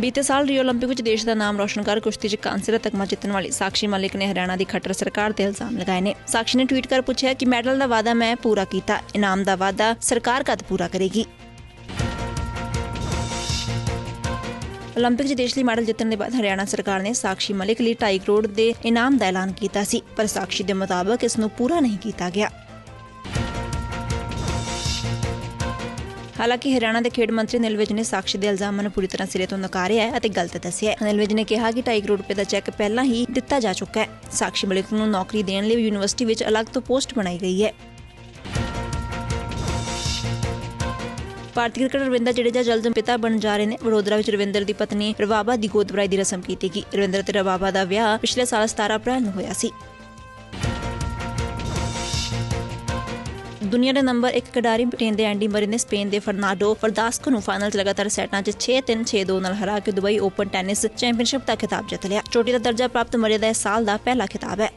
ਬੀਤੇ ਸਾਲ ਰੀਓ 올림픽 ਵਿੱਚ ਦੇਸ਼ ਦਾ ਨਾਮ ਰੋਸ਼ਨ ਕਰ ਕੁਸ਼ਤੀ 'ਚ ਕਾਂਸੇ ਦਾ ਤਗਮਾ ਜਿੱਤਣ ਵਾਲੀ ਸਾਕਸ਼ੀ ਮਲਿਕ ਨੇ ਹਰਿਆਣਾ ਦੀ ਖੱਟਰ ਸਰਕਾਰ ਤੇ ਇਲਜ਼ਾਮ ਲਗਾਏ ਨੇ ਸਾਕਸ਼ੀ ਨੇ ਟਵੀਟ ਕਰ ਪੁੱਛਿਆ ਕਿ ਮੈਡਲ ਦਾ ਵਾਅਦਾ ਮੈਂ ਪੂਰਾ ਕੀਤਾ ਇਨਾਮ ਦਾ ਵਾਅਦਾ ਸਰਕਾਰ ਕਦ ਪੂਰਾ ਕਰੇਗੀ 올림픽 'ਚ ਦੇਸ਼ ਲਈ ਮੈਡਲ ਜਿੱਤਣ ਦੇ ਬਾਅਦ ਹਰਿਆਣਾ ਸਰਕਾਰ ਨੇ ਸਾਕਸ਼ੀ ਮਲਿਕ ਲਈ 2.5 ਕਰੋੜ ਦੇ ਇਨਾਮ ਦਾ ਐਲਾਨ ਕੀਤਾ ਸੀ ਪਰ ਸਾਕਸ਼ੀ ਦੇ ਮੁਤਾਬਕ ਇਸ ਨੂੰ ਪੂਰਾ ਨਹੀਂ ਕੀਤਾ ਗਿਆ ਹਾਲਾਂਕਿ ਹਰਿਆਣਾ ਦੇ ਖੇਡ ਮੰਤਰੀ ਅਨਿਲ ਵਿਜ ਨੇ ਸਾਕਸ਼ੀ ਦੇ ਇਲਜ਼ਾਮਾਂ ਨੂੰ ਪੂਰੀ ਤਰ੍ਹਾਂ ਸਿਰੇ ਤੋਂ ਨਕਾਰਿਆ ਹੈ ਅਤੇ ਗਲਤ ਦੱਸਿਆ ਹੈ। ਅਨਿਲ ਵਿਜ ਨੇ ਕਿਹਾ ਕਿ 2.5 ਕਰੋੜ ਰੁਪਏ ਦਾ ਚੈੱਕ ਪਹਿਲਾਂ ਹੀ ਦਿੱਤਾ ਜਾ ਚੁੱਕਾ ਹੈ। ਸਾਕਸ਼ੀ ਮਲਿਕ ਨੂੰ ਨੌਕਰੀ ਦੇਣ ਲਈ ਯੂਨੀਵਰਸਿਟੀ ਵਿੱਚ ਅਲੱਗ ਤੋਂ ਪੋਸਟ ਬਣਾਈ ਗਈ ਹੈ। ਭਾਰਤੀ ਕ੍ਰਿਕਟਰ ਰਵਿੰਦਰ ਜਡੇਜਾ ਜਲਦ ਪਿਤਾ ਬਣ ਜਾ ਰਹੇ ਨੇ। ਵਡੋਦਰਾ ਵਿੱਚ ਰਵਿੰਦਰ ਦੀ ਪਤਨੀ ਰਵਾਬਾ ਦੀ ਗੋਦਬਰਾਈ ਦੀ ਰਸਮ ਕੀਤੀ ਗਈ। ਰਵਿੰਦਰ ਤੇ ਰਵਾਬਾ ਦਾ ਵਿਆਹ ਪਿਛਲੇ ਸਾਲ 17 ਅਪ੍ਰੈਲ ਨੂੰ ਹੋਇਆ ਸੀ। ਦੁਨੀਆ ਦੇ ਨੰਬਰ 1 ਖਿਡਾਰੀ ਬ੍ਰਿਟੇਨ ਦੇ ਐਂਡੀ ਮਰੀ ਨੇ ਸਪੇਨ ਦੇ ਫਰਨਾਡੋ ਫਰਦਾਸਕੋ ਨੂੰ ਫਾਈਨਲ 'ਚ ਲਗਾਤਾਰ ਸੈਟਾਂ 'ਚ 6-3 6-2 ਨਾਲ ਹਰਾ ਕੇ ਦੁਬਈ ਓਪਨ ਟੈਨਿਸ ਚੈਂਪੀਅਨਸ਼ਿਪ ਦਾ ਖਿਤਾਬ ਜਿੱਤ ਲਿਆ। ਚੋਟੀ ਦਾ ਦਰਜਾ ਪ੍ਰਾਪਤ ਮਰੀ ਦਾ ਇਸ ਸਾਲ ਦਾ ਪਹਿਲਾ ਖਿਤਾਬ ਹੈ।